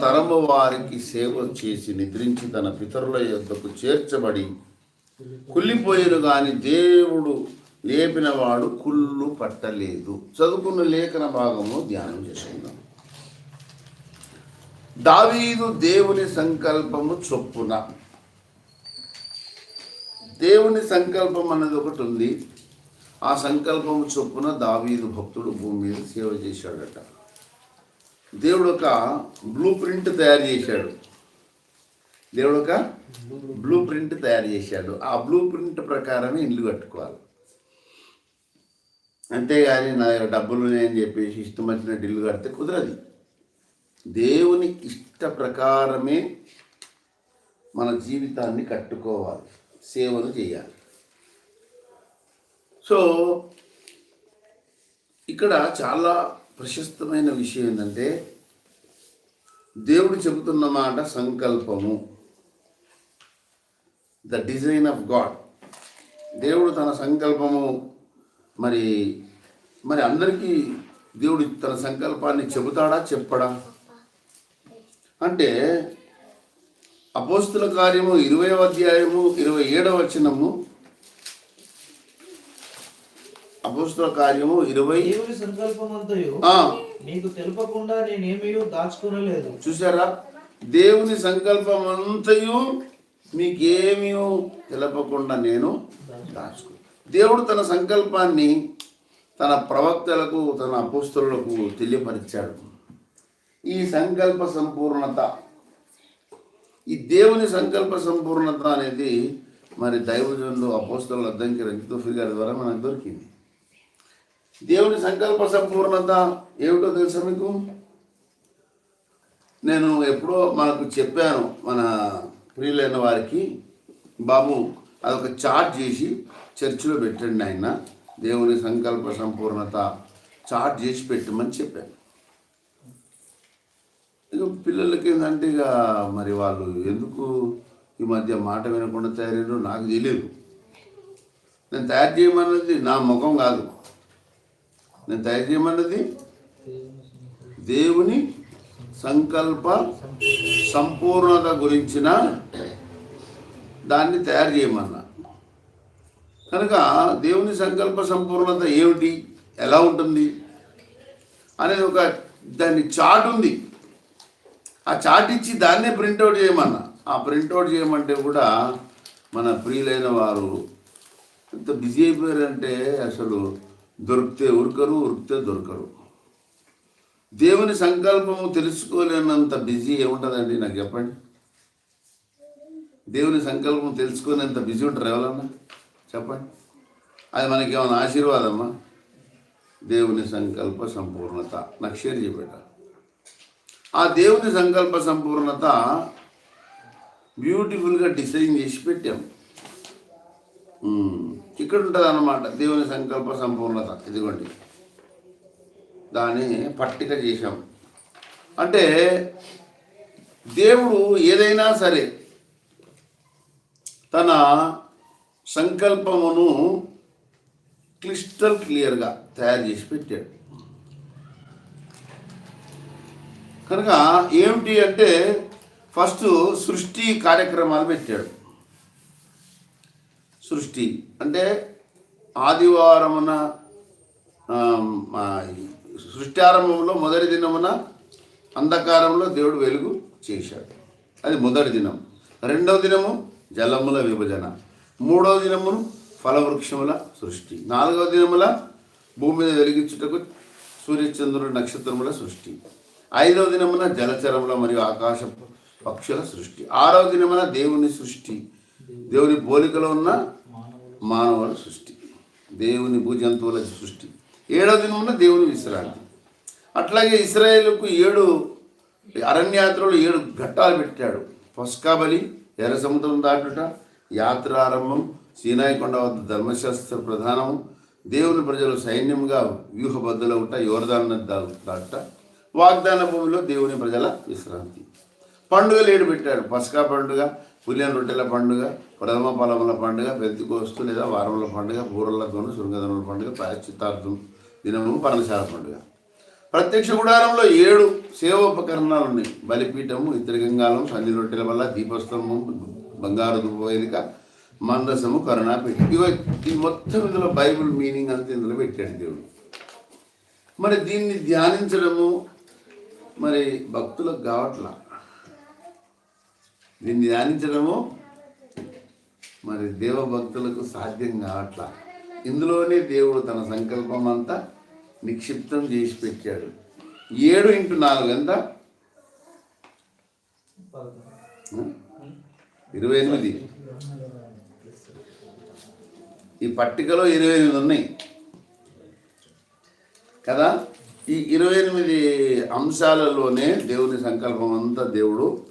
తరము వారికి సేవ చేసి నిద్రించి తన పితరుల యొద్దకు చేర్చబడి కుళ్ళిపోయిన కానీ దేవుడు లేపినవాడు కుళ్ళు పట్టలేదు. చదువుకున్న లేఖన భాగము ధ్యానం చేసుకుందాం దావీదు దేవుని సంకల్పము చొప్పున. దేవుని సంకల్పం అన్నది ఒకటి ఉంది. ఆ సంకల్పము చొప్పున దావీదు భక్తుడు భూమి మీద సేవ చేశాడట. దేవుడు ఒక బ్లూ ప్రింట్ తయారు చేశాడు. దేవుడు ఒక బ్లూ ప్రింట్ తయారు చేశాడు. ఆ బ్లూ ప్రింట్ ప్రకారమే ఇల్లు కట్టుకోవాలి. అంతేగాని నా దగ్గర డబ్బులు ఉన్నాయని చెప్పేసి ఇష్టం వచ్చినట్టు ఇల్లు కడితే కుదరదు. దేవుని ఇష్ట ప్రకారమే మన జీవితాన్ని కట్టుకోవాలి. సేవలు చేయాలి. సో ఇక్కడ చాలా ప్రశస్తమైన విషయం ఏంటంటే దేవుడు చెబుతున్న మాట సంకల్పము. ద డిజైన్ ఆఫ్ గాడ్ దేవుడు తన సంకల్పము మరి మరి అందరికీ దేవుడు తన సంకల్పాన్ని చెబుతాడా చెప్పడా? అంటే అపోస్తుల కార్యము ఇరవై అధ్యాయము ఇరవై ఏడవ వచనము అపోస్తుల కార్యము ఇరవై నీకు తెలుపకుండా నేనేమీ దాచుకోనలేదు. చూసారా దేవుని సంకల్పం అంతయు మీకేమీ తెలపకుండా నేను దాచుకో. దేవుడు తన సంకల్పాన్ని తన ప్రవక్తలకు తన అపోస్తులకు తెలియపరిచాడు. ఈ సంకల్ప సంపూర్ణత ఈ దేవుని సంకల్ప సంపూర్ణత అనేది మరి దైవజనులు అపోస్తుల అద్దంకి రంజితోఫీ గారి ద్వారా మనకు దొరికింది. దేవుని సంకల్ప సంపూర్ణత ఏమిటో తెలుసా మీకు? నేను ఎప్పుడో మనకు చెప్పాను మన ప్రియులైన వారికి బాబు అదొక చార్ట్ చేసి చర్చిలో పెట్టండి ఆయన. దేవుని సంకల్ప సంపూర్ణత చార్ట్ చేసి పెట్టమని చెప్పాను. ఇక పిల్లలకి ఏంటంటే ఇక మరి వాళ్ళు ఎందుకు ఈ మధ్య మాట వినకుండా తయారయ్యారో నాకు తెలియదు నేను తయారు చేయమన్నది నా ముఖం కాదు. నేను తయారు చేయమన్నది దేవుని సంకల్ప సంపూర్ణత గురించిన దాన్ని తయారు చేయమన్నా. కనుక దేవుని సంకల్ప సంపూర్ణత ఏమిటి? ఎలా ఉంటుంది? అనేది ఒక దాన్ని చాట్ ఉంది. ఆ చార్ట్ ఇచ్చి దాన్నే ప్రింట్అవుట్ చేయమన్నా. ఆ ప్రింట్అవుట్ చేయమంటే కూడా మన ప్రియులైన వారు ఎంత బిజీ అయిపోయారంటే అసలు దొరికితే ఉరకరు ఉరికితే దొరకరు. దేవుని సంకల్పము తెలుసుకోలేనంత బిజీ ఏముంటుందండి? నాకు చెప్పండి. దేవుని సంకల్పం తెలుసుకునేంత బిజీ ఉంటారు ఎవరన్నా? చెప్పండి. అది మనకి ఏమైనా ఆశీర్వాదమ్మా దేవుని సంకల్ప సంపూర్ణత. నాకు షేర్ చేయబెట్ట ఆ దేవుని సంకల్ప సంపూర్ణత బ్యూటిఫుల్గా డిజైన్ చేసి పెట్టాం. ఇక్కడ ఉంటుంది అన్నమాట దేవుని సంకల్ప సంపూర్ణత. ఇదిగోండి. దాన్ని పట్టిక చేశాం. అంటే దేవుడు ఏదైనా సరే తన సంకల్పమును క్లిస్టల్ క్లియర్గా తయారు చేసి పెట్టాడు. కనుక ఏమిటి అంటే ఫస్ట్ సృష్టి కార్యక్రమాలు పెట్టాడు. సృష్టి. అంటే ఆదివారమున సృష్టి ఆరంభంలో మొదటి దినమున అంధకారంలో దేవుడు వెలుగు చేశాడు. అది మొదటి దినం. రెండవ దినము జలముల విభజన. మూడవ దినమును ఫలవృక్షముల సృష్టి. నాలుగవ దినముల భూమి మీద వెలిగించుటకు సూర్యచంద్రుడు నక్షత్రముల సృష్టి. ఐదవ దినమున జలచరముల మరియు ఆకాశ పక్షుల సృష్టి. ఆరవ దినమున దేవుని సృష్టి. దేవుని పోలికలో ఉన్న మానవుల సృష్టి దేవుని భూజంతువుల సృష్టి. ఏడవ దినమున దేవుని విశ్రాంతి. అట్లాగే ఇస్రాయేలుకు ఏడు అరణ్యాత్రలు ఏడు ఘట్టాలు పెట్టాడు. పస్కాబలి ఎర్ర సముద్రం దాటుట యాత్ర ఆరంభం వద్ద ధర్మశాస్త్ర ప్రధానము దేవుని ప్రజలు సైన్యంగా వ్యూహబద్ధులవుట ఉంట నది దాటుట వాగ్దాన భూమిలో దేవుని ప్రజల విశ్రాంతి. పండుగలు ఏడు పెట్టాడు. పస్కా పండుగ పులియన్ రొట్టెల పండుగ ప్రథమ ఫలముల పండుగ పెద్దికోస్తు లేదా వారముల పండుగ బూరల శృంగధనుల పండుగ ప్రాయశ్చిత్తార్థం దినము పర్ణశాల పండుగ. ప్రత్యక్ష గుడారంలో ఏడు సేవోపకరణాలు ఉన్నాయి బలిపీఠము ఇతరగంగాలం సంధి రొట్టెల వల్ల దీపస్తంభం బంగారు ధూపవేదిక మందసము కరుణాపీఠం. ఇగో ఈ మొత్తం ఇందులో బైబిల్ మీనింగ్ అంతా ఇందులో పెట్టాడు దేవుడు. మరి దీన్ని ధ్యానించడము మరి భక్తులకు కావట్లా? దీన్ని ధ్యానించడము? మరి దేవభక్తులకు సాధ్యం కావట్లా. ఇందులోనే దేవుడు తన సంకల్పం అంతా నిక్షిప్తం చేసి పెట్టాడు. ఏడు ఇంటూ నాలుగు ఎంత? ఇరవై ఎనిమిది. ఈ పట్టికలో ఇరవై ఎనిమిది ఉన్నాయి. కదా? ఈ ఇరవై ఎనిమిది అంశాలలోనే దేవుని సంకల్పం అంతా దేవుడు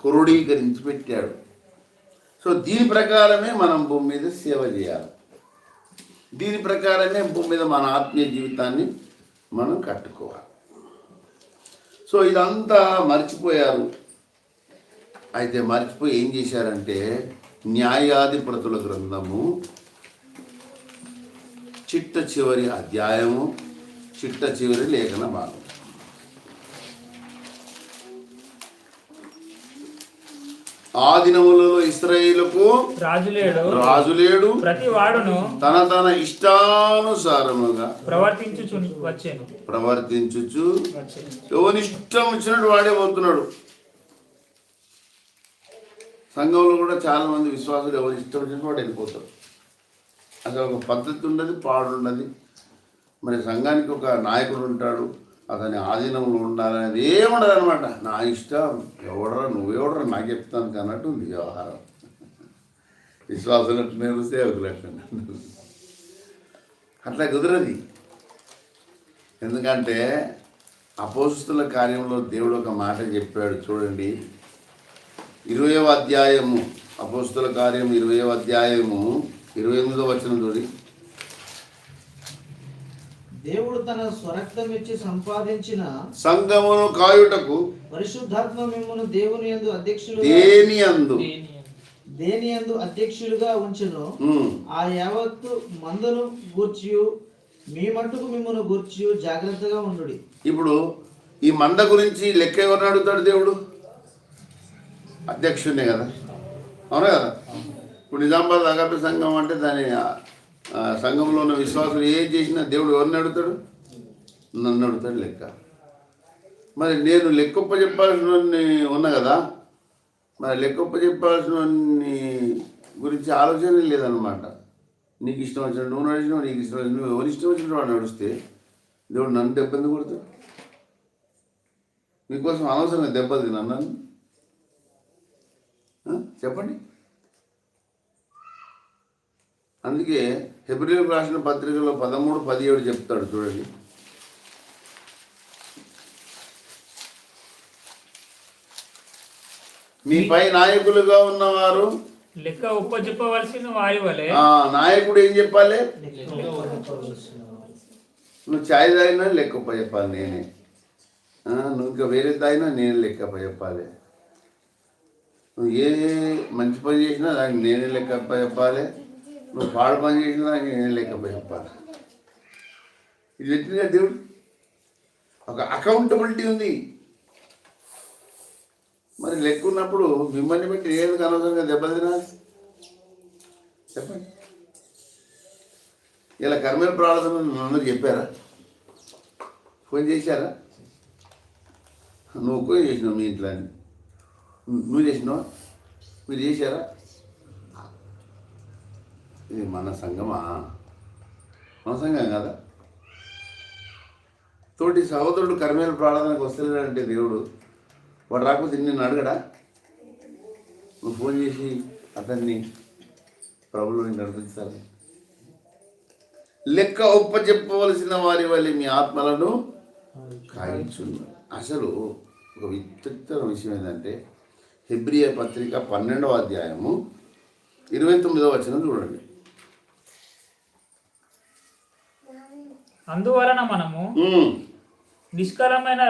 క్రోడీకరించి పెట్టాడు సో దీని ప్రకారమే మనం భూమి మీద సేవ చేయాలి. దీని ప్రకారమే భూమి మీద మన ఆత్మీయ జీవితాన్ని మనం కట్టుకోవాలి. సో ఇదంతా మర్చిపోయారు. అయితే మర్చిపోయి ఏం చేశారంటే న్యాయాధిపతుల గ్రంథము చిట్ట చివరి అధ్యాయము చిట్ట చివరి లేఖన భాగం. ఆ దినములలో ఇస్రాయేలుకు రాజులేడు రాజులేడు ప్రతి వాడును తన తన ఇష్టానుసారముగా ప్రవర్తించుచు వచ్చాను. ప్రవర్తించుచు ఎవరి ఇష్టం వచ్చినట్టు వాడే పోతున్నాడు. సంఘంలో కూడా చాలా మంది విశ్వాసులు ఎవరి ఇష్టం వచ్చినట్టు వాడు వెళ్ళిపోతారు అసలు ఒక పద్ధతి ఉన్నది పాడు ఉన్నది మరి సంఘానికి ఒక నాయకుడు ఉంటాడు. అతని ఆధీనంలో ఉండాలనేది ఏముండదు అనమాట నా ఇష్టం. ఎవడరా నువ్వెవడరా? నాకు చెప్తాను అన్నట్టు ఉంది వ్యవహారం. విశ్వాసం అట్లనే ఒక అట్లనే అట్లా కుదరది. ఎందుకంటే అపోస్తుల కార్యంలో దేవుడు ఒక మాట చెప్పాడు. చూడండి. ఇరవయవ అధ్యాయము. అపోస్తుల కార్యం ఇరవయవ అధ్యాయము ఇరవై ఎనిమిదో వచ్చిన చూడండి. దేవుడు తన స్వరక్తం ఇచ్చి సంపాదించిన సంఘమును కాయుటకు పరిశుద్ధాత్మ మిమ్మల్ని దేవుని యందు అధ్యక్షులుగా దేని అందు దేని యందు అధ్యక్షులుగా ఉంచును ఆ యావత్తు మందును గూర్చి మీ మట్టుకు మిమ్మల్ని గూర్చి జాగ్రత్తగా ఉండు ఇప్పుడు ఈ మంద గురించి లెక్క ఎవరిని అడుగుతాడు దేవుడు? అధ్యక్షుడినే కదా. అవునా కదా? ఇప్పుడు నిజామాబాద్ అగపి సంఘం అంటే దాని సంఘంలో ఉన్న విశ్వాసులు ఏం చేసినా దేవుడు ఎవరిని అడుగుతాడు? నన్ను అడుగుతాడు లెక్క. మరి నేను లెక్కొప్ప చెప్పాల్సిన ఉన్నా కదా? మరి లెక్కొప్ప చెప్పాల్సిన వాడిని గురించి ఆలోచన లేదనమాట నీకు ఇష్టం వచ్చిన నువ్వు నడిచినావు నీకు ఇష్టం వచ్చిన నువ్వు ఎవరి ఇష్టం వచ్చిన వాడు నడిస్తే దేవుడు నన్ను దెబ్బ కొడతాడు? మీకోసం అనవసరంగా దెబ్బది నన్ను. చెప్పండి. అందుకే ఫిబ్రవరి రాసిన పత్రికలో పదమూడు పదిహేడు చెప్తాడు చూడండి. మీపై నాయకులుగా ఉన్నవారు లెక్క ఉప్పచెప్పవలసిన వారి వలె ఆ నాయకుడు ఏం చెప్పాలి? నువ్వు ఛాయ్ తాగినా లెక్కప్ప చెప్పాలి నేనే. ఆ, నువ్వు ఇంకా వేరే తాగినా నేను లెక్కప్ప చెప్పాలి నువ్వు ఏ మంచి పని చేసినా దానికి నేనే లెక్కప్ప చెప్పాలి నువ్వు పాడు పని చేసినా ఏం నేనే లెక్కప్ప ఇది పెట్టిన దేవుడు? ఒక అకౌంటబిలిటీ ఉంది. మరి లెక్క ఉన్నప్పుడు మిమ్మల్ని బట్టి ఏది అనవసరంగా దెబ్బతినాలి చెప్పండి. ఇలా కర్మల ప్రార్థన అందరూ చెప్పారా? ఫోన్ చేశారా? నువ్వు ఒక్కో చేసినావు మీ ఇంట్లో అని. నువ్వు చేసినావా? మీరు చేశారా? ఇది మన సంఘమా? మన సంఘం కదా? తోటి సహోదరుడు కర్మేల ప్రార్థనకు వస్తలేడంటే దేవుడు వాడు రాకపోతే నిన్ను అడగడా? నువ్వు ఫోన్ చేసి అతన్ని ప్రభువుని నడిపించాలి లెక్క ఒప్ప చెప్పవలసిన వారి వల్ల మీ ఆత్మలను కాయించును. అసలు ఒక విచిత్ర విషయం ఏంటంటే హెబ్రియ పత్రిక పన్నెండవ అధ్యాయము ఇరవై తొమ్మిదవ వచనం చూడండి. అందువలన మనము నిష్కలమైన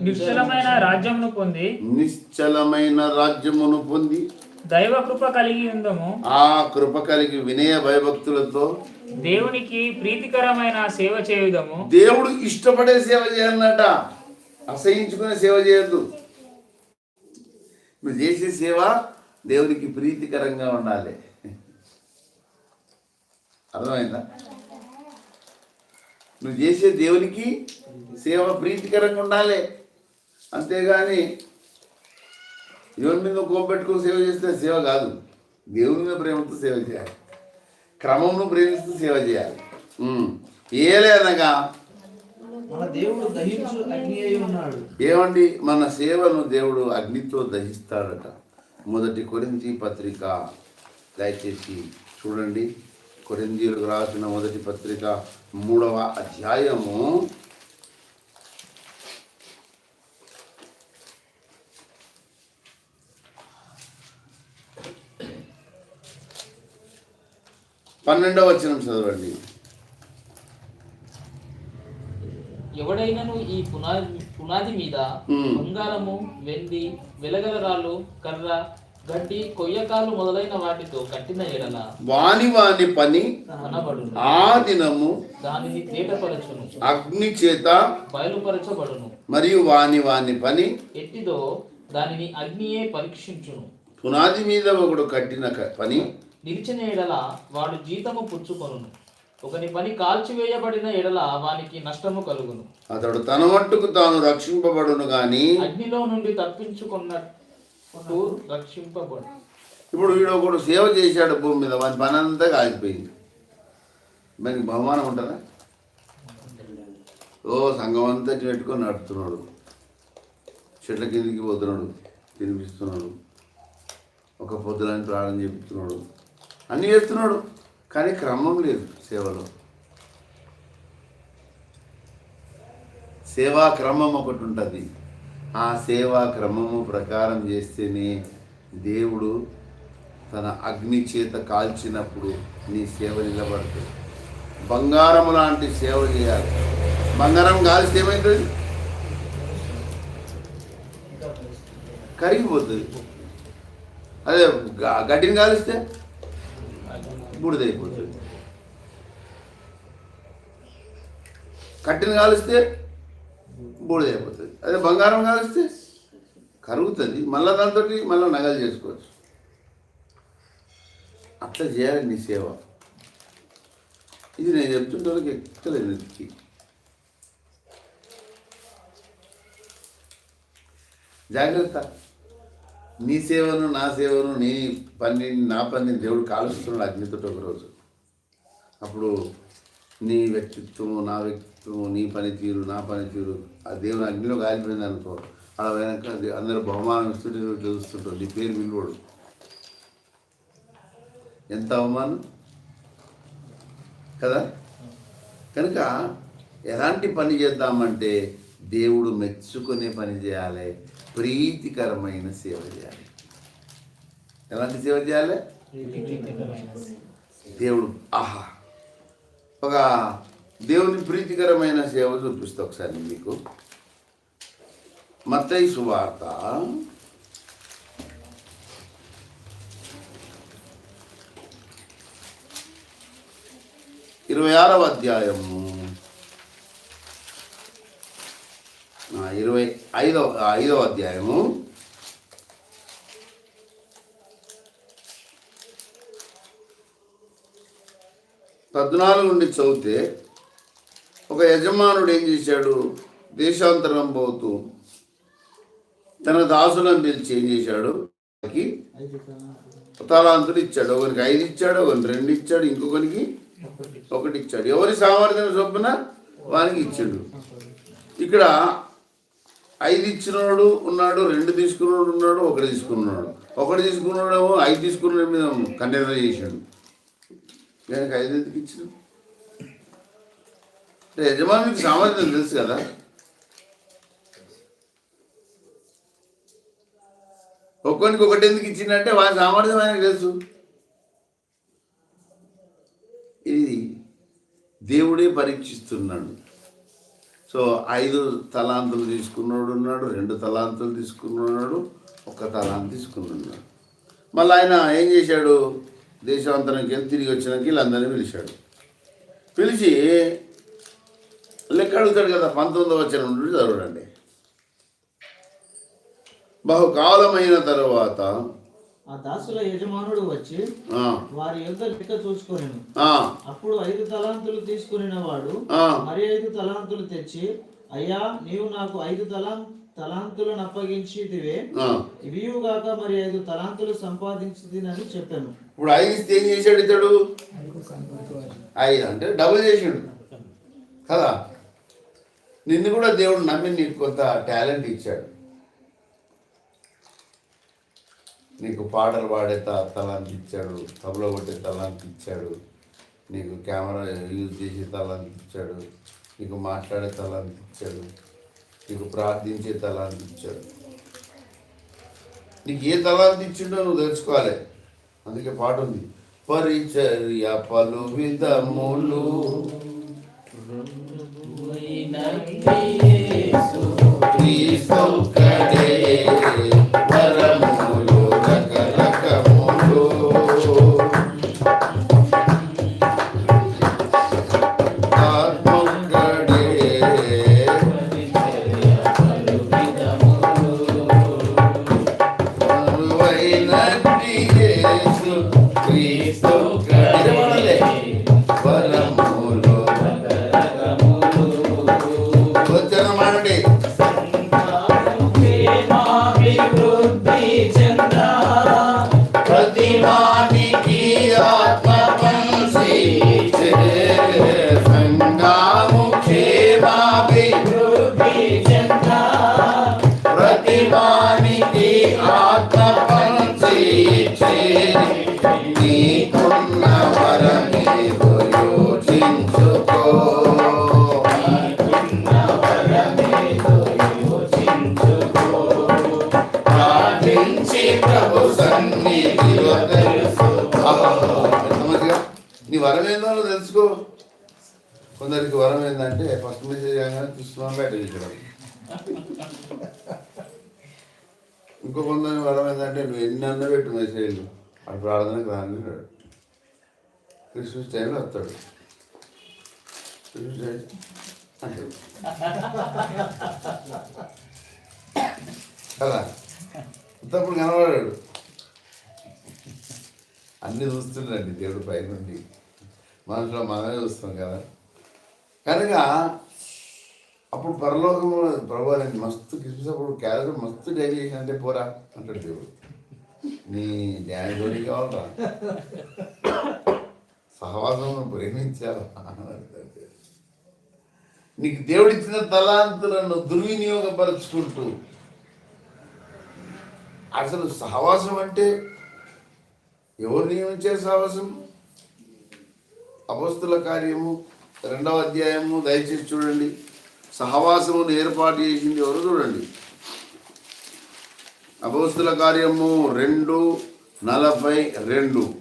నిశ్చలమైన రాజ్యమును పొంది నిశ్చలమైన రాజ్యమును పొంది దైవ కృప కలిగి ఉందము. ఆ కృప కలిగి వినయ భయభక్తులతో దేవునికి ప్రీతికరమైన సేవ చేయుదము. దేవుడు ఇష్టపడే సేవ చేయాలన్నట. అసహించుకునే సేవ చేయొద్దు. నువ్వు చేసే సేవ దేవునికి ప్రీతికరంగా ఉండాలి. అర్థమైందా? నువ్వు చేసే దేవునికి సేవ ప్రీతికరంగా ఉండాలి. అంతేగాని దేవుని మీద కోపెట్టుకుని సేవ చేస్తే సేవ కాదు. దేవుని మీద ప్రేమతో సేవ చేయాలి. క్రమంను ప్రేమిస్తూ సేవ చేయాలి. అయి ఉన్నాడు. ఏమండి? మన సేవను దేవుడు అగ్నితో దహిస్తాడట. మొదటి కొరింథీ పత్రిక. దయచేసి చూడండి. కొరింథీలకు రాసిన మొదటి పత్రిక. మూడవ అధ్యాయము పన్నెండవ వచనం చదవండి ఎవడైనను ఈ పునాది పునాది మీద. బంగారము వెండి వెలగల రాళ్ళు కర్ర గడ్డి కొయ్యకాలు మొదలైన వాటితో కట్టిన ఎడల వాని వాని పని ఆ దినము దానిని తేటపరచును. అగ్ని చేత బయలుపరచబడును. మరియు వాని వాని పని ఎట్టిదో దానిని అగ్నియే పరీక్షించును. పునాది మీద ఒకడు కట్టిన పని నిలిచిన ఎడల వాడు జీతము పుచ్చుకొనును. ఒకని పని కాల్చివేయబడిన ఎడల వానికి నష్టము కలుగును. అతడు తన మట్టుకు తాను రక్షింపబడును గాని అగ్నిలో నుండి తప్పించుకున్నట్టు రక్షింపబడు ఇప్పుడు వీడు ఒకడు సేవ చేశాడు భూమి మీద వాని పని అంతా కాగిపోయింది మనకి బహుమానం ఉంటుందా? ఓ సంఘం అంతా పెట్టుకొని నడుపుతున్నాడు. చెట్ల కిందికి పోతున్నాడు తినిపిస్తున్నాడు. ఒక పొద్దులని ప్రాణం చెప్తున్నాడు అన్నీ చేస్తున్నాడు కానీ క్రమం లేదు సేవలో. సేవా క్రమం ఒకటి ఉంటుంది. ఆ సేవా క్రమము ప్రకారం చేస్తేనే దేవుడు తన అగ్ని చేత కాల్చినప్పుడు నీ సేవ నిలబడుతుంది. బంగారం లాంటి సేవ చేయాలి. బంగారం కాల్స్తే ఏమవుతుంది కరిగిపోతుంది. అదే గడ్డిని కాలిస్తే బుడిదైపోతుంది. కట్టిన కాలిస్తే బూడిదైపోతుంది. అదే బంగారం కాలిస్తే కరుగుతుంది. మళ్ళీ దాంతో మళ్ళీ నగలు చేసుకోవచ్చు. అట్లా చేయాలి నీ సేవ. ఇది నేను చెప్తుంటే వాళ్ళకి ఎక్కలేదు నెత్తికి జాగ్రత్త. నీ సేవను నా సేవను నీ పని నా పని దేవుడు కాలుస్తున్నాడు అగ్నితో ఒకరోజు. అప్పుడు నీ వ్యక్తిత్వము నా వ్యక్తిత్వము నీ పనితీరు నా పనితీరు ఆ దేవుని అగ్నిలో కాలిపోయింది అనుకో అలా వెనక అది అందరూ బహుమానం ఇస్తుంటే నువ్వు తెలుస్తుంటావు నీ పేరు విలువడు. ఎంత అవమానం? కదా? కనుక ఎలాంటి పని చేద్దామంటే దేవుడు మెచ్చుకునే పని చేయాలి ప్రీతికరమైన సేవ చేయాలి. ఎలాంటి సేవ చేయాలి? దేవుడు ఆహా ఒక దేవుని ప్రీతికరమైన సేవ చూపిస్తా ఒకసారి మీకు. మత్తయి సువార్త. ఇరవై ఆరవ అధ్యాయము. ఇరవై ఐదవ ఐదవ అధ్యాయము. పద్నాలుగు నుండి చదివితే ఒక యజమానుడు ఏం చేశాడు? దేశాంతరం పోతూ తన దాసులను పిలిచి ఏం చేశాడు? వాళ్ళకి తలాంతులు. ఇచ్చాడు. ఒకరికి ఐదు ఇచ్చాడు ఒకరికి రెండు ఇచ్చాడు ఇంకొకరికి ఒకటి ఇచ్చాడు. ఎవరి సామర్థ్యం చొప్పున వానికి ఇచ్చాడు. ఇక్కడ ఐదు ఇచ్చినోడు ఉన్నాడు రెండు తీసుకున్నాడు ఉన్నాడు ఒకటి తీసుకున్నాడు. ఒకటి తీసుకున్నాడేమో ఐదు తీసుకున్న మీద కంటైనర్ చేశాడు. దానికి ఐదు ఎందుకు ఇచ్చిన యజమానికి సామర్థ్యం తెలుసు కదా? ఒక్కొనికి ఒకటి ఎందుకు ఇచ్చిందంటే వారి సామర్థ్యం ఆయనకు తెలుసు. ఇది దేవుడే పరీక్షిస్తున్నాడు. సో ఐదు తలాంతులు తీసుకున్నాడు ఉన్నాడు రెండు తలాంతులు తీసుకున్నాడు ఒక తలాంత తీసుకున్నాడు. మళ్ళీ ఆయన ఏం చేశాడు? దేశాంతరంకి వెళ్ళి తిరిగి వచ్చినాక వీళ్ళందరినీ పిలిచాడు. పిలిచి లెక్క అడుగుతాడు కదా పంతొమ్మిది వచ్చిన నుండి చదవడండి బహుకాలమైన తరువాత ఆ దాసుల యజమానుడు వచ్చి ఆ, వారి యొద్ద లెక్క చూసుకొని ఆ, అప్పుడు ఐదు తలాంతులు తీసుకుని వాడు ఆ, మరి ఐదు తలాంతులు తెచ్చి అయ్యా నీవు నాకు ఐదు తలాం తలాంతులను అప్పగించిదివే ఆ. ఇవియుగాక మరి ఐదు తలాంతులు సంపాదించిందని చెప్పాను. ఇప్పుడు ఐదు ఏం చేశాడు ఇతడు? ఐదు అంటే డబుల్ చేసాడు కదా. నిన్ను కూడా దేవుడు నమ్మి నీకు కొంత టాలెంట్ ఇచ్చాడు. నీకు పాటలు పాడే తలాంతి ఇచ్చాడు తబలో కొట్టే తలాంతి ఇచ్చాడు నీకు కెమెరా యూజ్ చేసే తలాంతి ఇచ్చాడు నీకు మాట్లాడే తలాంతి ఇచ్చాడు నీకు ప్రార్థించే తలాంతి ఇచ్చాడు. నీకు ఏ తలాంతి ఇచ్చిండో నువ్వు తెలుసుకోవాలి. అందుకే పాట ఉంది. పరిచర్య పలు విధములు క్రీస్తొక్కడే వరములు నీ వరం ఏందో తెలుసుకో. కొందరికి వరం ఏంటంటే ఫస్ట్ మెసేజ్ కానీ చూస్తున్నాం బయట ఇంకో కొందరి వరం ఏంటంటే నువ్వు ఎన్ని అన్న పెట్టు మెసేజ్లు అటు ప్రార్థనకు రాని క్రిస్మస్ టైంలో వస్తాడు. క్రిస్మస్ టైం కదా? ఇంతప్పుడు కనబడాడు. అన్నీ చూస్తుండండి దేవుడు పైనుండి. మనసులో మనమే చూస్తాం కదా? కనుక అప్పుడు పరలోకం ప్రభు నేను మస్తు క్రిస్మస్ అప్పుడు క్యాలరీ మస్తు డైలీ చేసిన అంటే పోరా అంటాడు దేవుడు. నీ ధ్యాన జోడి కావాలరా? సహవాసం ప్రేమించాలా? నీకు దేవుడిచ్చిన తలాంతులను దుర్వినియోగపరచుకుంటూ అసలు సహవాసం అంటే ఎవరు నియమించారు సహవాసం? అపస్తుల కార్యము రెండవ అధ్యాయము దయచేసి చూడండి. సహవాసమును ఏర్పాటు చేసింది ఎవరు చూడండి. అపస్తుల కార్యము రెండు నలభై రెండు.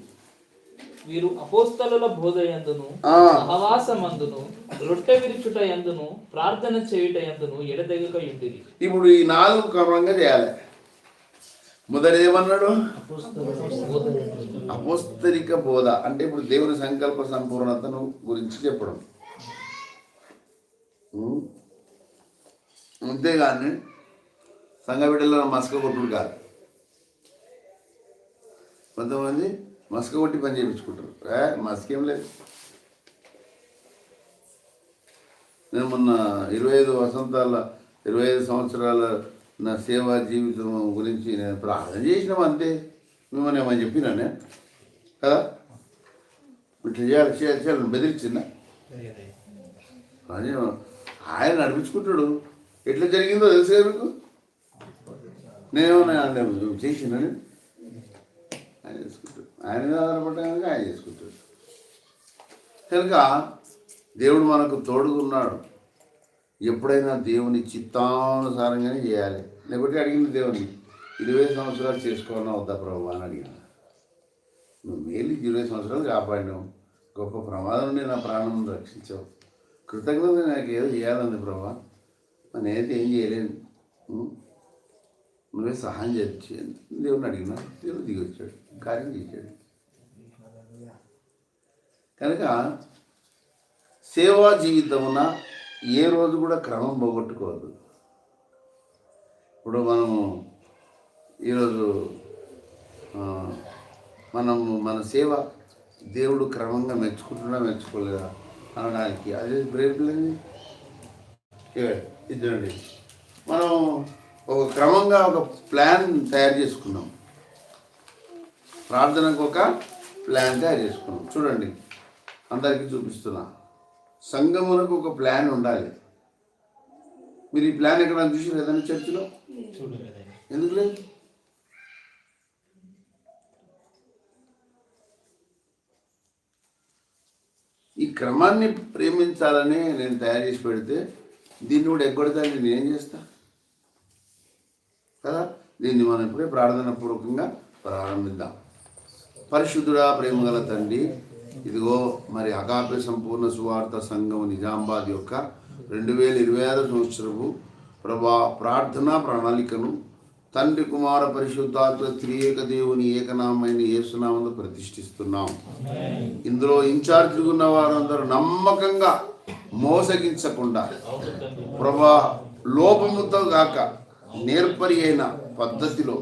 వీరు అపోస్తలుల బోధ యందును ఆ. సహవాసమందును రొట్టె విరుచుట యందును ప్రార్థన చేయుట యందును ఎడతెగక యుండిరి. ఇప్పుడు ఈ నాలుగు క్రమంగా చేయాలి. మొదటి ఏమన్నాడు? అపోస్తలిక బోధ. అంటే ఇప్పుడు దేవుని సంకల్ప సంపూర్ణతను గురించి చెప్పడం? అంతేగాని సంఘ బిడ్డలను మస్క కొట్టుడు కాదు. కొంతమంది మస్క కొట్టి పని చేయించుకుంటారు. ఏ మస్కేం లేదు. నేను మొన్న ఇరవై ఐదు వసంతాల ఇరవై ఐదు సంవత్సరాల నా సేవా జీవితం గురించి నేను ప్రార్థన చేసినాం అంతే. మిమ్మల్ని ఏమని చెప్పినానే కదా? ఇట్లా చేయాలి చేయాలి చేయాలని బెదిరించిందా ఆయన నడిపించుకుంటాడు ఎట్లా జరిగిందో తెలుసు కదా మీకు? నేనేమన్నా చేసినాను ఆయన చేసుకుంటాడు. ఆయన మీద కనుక ఆయన చేసుకుంటాడు. కనుక దేవుడు మనకు తోడుకున్నాడు ఎప్పుడైనా దేవుని చిత్తానుసారంగానే చేయాలి. లేకపోతే అడిగింది దేవుని ఇరవై సంవత్సరాలు చేసుకోవాలన్నా వద్దా ప్రభు అని అడిగిన నువ్వు మేలు ఇరవై సంవత్సరాలు కాపాడినావు. గొప్ప ప్రమాదం నుండి నా ప్రాణం రక్షించావు. కృతజ్ఞత నాకు ఏదో చేయాలంది ప్రభా. నేనైతే ఏం చేయలేను. ఉం? నువ్వే సహాయం చేయండి దేవుని అడిగినా దేవుడు దిగి వచ్చాడు కార్యం చేశాడు. కనుక సేవా జీవితమున ఏ రోజు కూడా క్రమం పోగొట్టుకోవద్దు. ఇప్పుడు మనము ఈరోజు మనము మన సేవ దేవుడు క్రమంగా మెచ్చుకుంటున్నా మెచ్చుకోలేదా అనడానికి? అదే బ్రేక్ లేదు ఇదండి మనం ఒక క్రమంగా ఒక ప్లాన్ తయారు చేసుకున్నాం. ప్రార్థనకు ఒక ప్లాన్ తయారు చేసుకున్నాం. చూడండి అందరికీ చూపిస్తున్నా. సంగమునకు ఒక ప్లాన్ ఉండాలి. మీరు ఈ ప్లాన్ ఎక్కడ చూసి ఏదైనా చర్చిలో? ఎందుకు లేదు? ఈ క్రమాన్ని ప్రేమించాలని నేను తయారు చేసి పెడితే దీన్ని కూడా ఎగ్గొడతాను నేను ఏం చేస్తా? కదా? దీన్ని మనం ఇప్పుడే ప్రార్థన పూర్వకంగా ప్రారంభిద్దాం. పరిశుద్ధుడా ప్రేమగల తండ్రి ఇదిగో మరి అకాప్య సంపూర్ణ సువార్త సంఘం నిజామాబాద్ యొక్క రెండు వేల ఇరవై ఆరు సంవత్సరపు ప్రభా ప్రార్థనా ప్రణాళికను తండ్రి కుమార పరిశుద్ధాత్మ త్రియేక దేవుని ఏకనామైన యేసునామంలో ప్రతిష్ఠిస్తున్నాం. ఇందులో ఇన్ఛార్జ్లు ఉన్న వారందరూ నమ్మకంగా మోసగించకుండా. ప్రభా లోపముతో గాక నేర్పరి అయిన పద్ధతిలో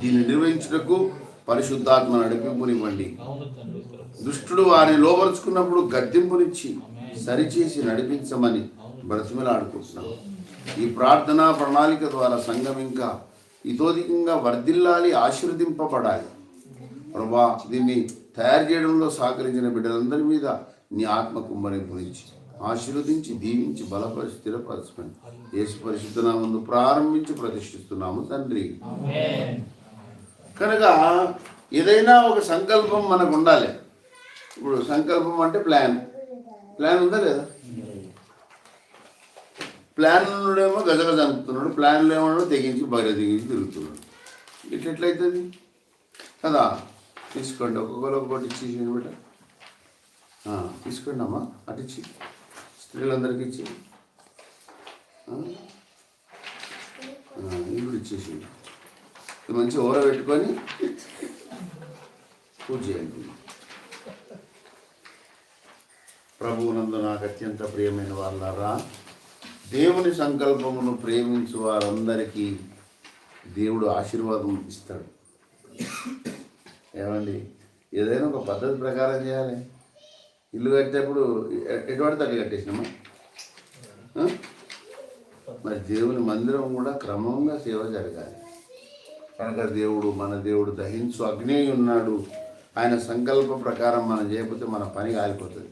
దీన్ని నిర్వహించుటకు పరిశుద్ధాత్మ నడిపింపునివ్వండి. దుష్టుడు వారిని లోపరుచుకున్నప్పుడు గద్దెంపునిచ్చి సరిచేసి నడిపించమని బ్రతిమలాడుకుంటున్నాం. ఈ ప్రార్థనా ప్రణాళిక ద్వారా సంఘం ఇంకా ఇతోధికంగా వర్ధిల్లాలి ఆశీర్వదింపబడాలి. ప్రభా దీన్ని తయారు చేయడంలో సహకరించిన బిడ్డలందరి మీద నీ ఆత్మ కుమ్మరింపునిచ్చి ఆశీర్వదించి దీవించి బలపరిచి స్థిరపరచమని. యేసు పరిశుద్ధ ముందు ప్రారంభించి ప్రతిష్ఠిస్తున్నాము తండ్రి. కనుక ఏదైనా ఒక సంకల్పం మనకు ఉండాలి. ఇప్పుడు సంకల్పం అంటే ప్లాన్. ప్లాన్ ఉందా లేదా? ప్లాన్ ఉన్నాడేమో గజగజ అనుకుతున్నాడు ప్లాన్లో ఏమో తెగించి బయట తెగించి తిరుగుతున్నాడు. ఇట్లా ఎట్లయితుంది? కదా తీసుకోండి. ఒక్కొక్కరు ఒక్కొక్కటి ఇచ్చేసి బిడ్డ. తీసుకున్నామా తీసుకోండి అమ్మా అటు ఇచ్చి. స్త్రీలందరికీ ఇచ్చి. ఇది కూడా ఇచ్చేసి. ఇది మంచి ఓర పెట్టుకొని పూజ చేయండి. ప్రభువునందు నాకు అత్యంత ప్రియమైన వాళ్ళారా దేవుని సంకల్పమును ప్రేమించు వారందరికీ దేవుడు ఆశీర్వాదం ఇస్తాడు. ఏమండి? ఏదైనా ఒక పద్ధతి ప్రకారం చేయాలి. ఇల్లు కట్టేప్పుడు ఎ- ఎటువంటి తల్లి కట్టేసినామా? మరి దేవుని మందిరం కూడా క్రమంగా సేవ జరగాలి. కనుక దేవుడు మన దేవుడు దహించు అగ్ని ఉన్నాడు. ఆయన సంకల్ప ప్రకారం మనం చేయకపోతే మన పని కాలిపోతుంది.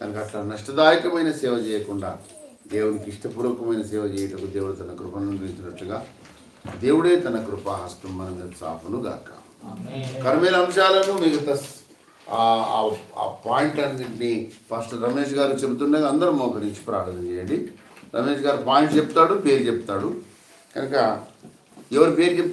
కనుక అట్లా నష్టదాయకమైన సేవ చేయకుండా దేవునికి ఇష్టపూర్వకమైన సేవ చేయటకు దేవుడు తన కృపను అందించినట్లుగా దేవుడే తన కృపాహస్తం మన మీద చాపును గాక కర్మేల అంశాలను మిగతా ఆ పాయింట్ అన్నింటినీ ఫస్ట్ రమేష్ గారు చెబుతుండగా అందరూ మోకరించి ప్రార్థన చేయండి. రమేష్ గారు పాయింట్ చెప్తాడు పేరు చెప్తాడు. కనుక ఎవరి పేరు చెప్తే